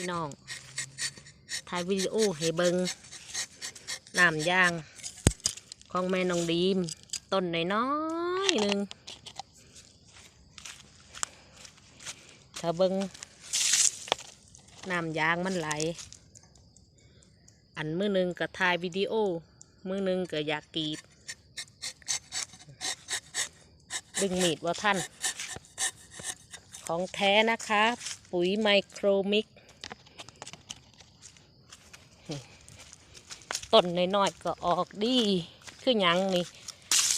พี่น้องถ่ายวิดีโอให้เบิงน้ำยาง ของแม่น้องดีม ต้นน้อยๆหนึ่งถ้าเบิงน้ำยางมันไหล อันมือหนึ่งก็ถ่ายวิดีโอ มือหนึ่งก็อยากกรีด ดึงมีดว่าท่าน ของแท้นะคะ ปุ๋ยไมโครมิก ต้นน้อยๆก็ออกดีคือหยังนี่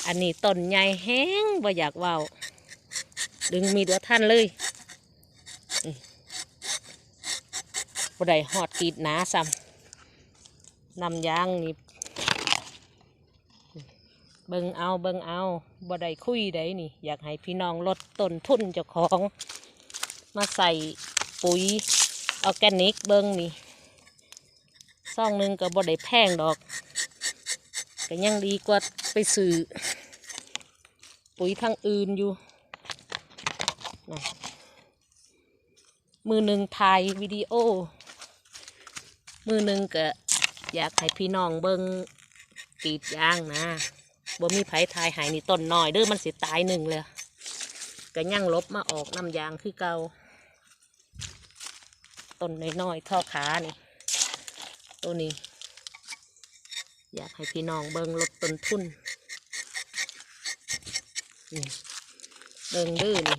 อันนี้ต้นใหญ่แห้งบ่อยากว้าวดึงมีดว่าท่านเลยบ่ได้หอดกีดหนาซ้ำนำยางนี่เบิ่งเอาเบิ่งเอาบ่ได้คุยได้นี่ อยากให้พี่น้องลดต้นทุนเจ้าของ มาใส่ปุ๋ยออร์แกนิกเบิ่งนี่ ซองหนึ่งก็บ่ได้แพงดอกก็ยังดีกว่าไปซื้อปุ๋ยทางอื่นอยู่นะมือหนึ่งถ่ายวิดีโอ มือหนึ่งก็อยากให้พี่น้องเบิ่งกรีดยางนะบ่มีไผทายหายนี่ต้นน้อยเด้อมันสิตายหนึ่งเลยก็ยั่งลบมาออกน้ำยางคือเก่าต้นน้อยๆท่อขานี่ ตัวนี้ อยากให้พี่น้องเบิ้งลดต้นทุนนี่เบิ้งดื้อนี่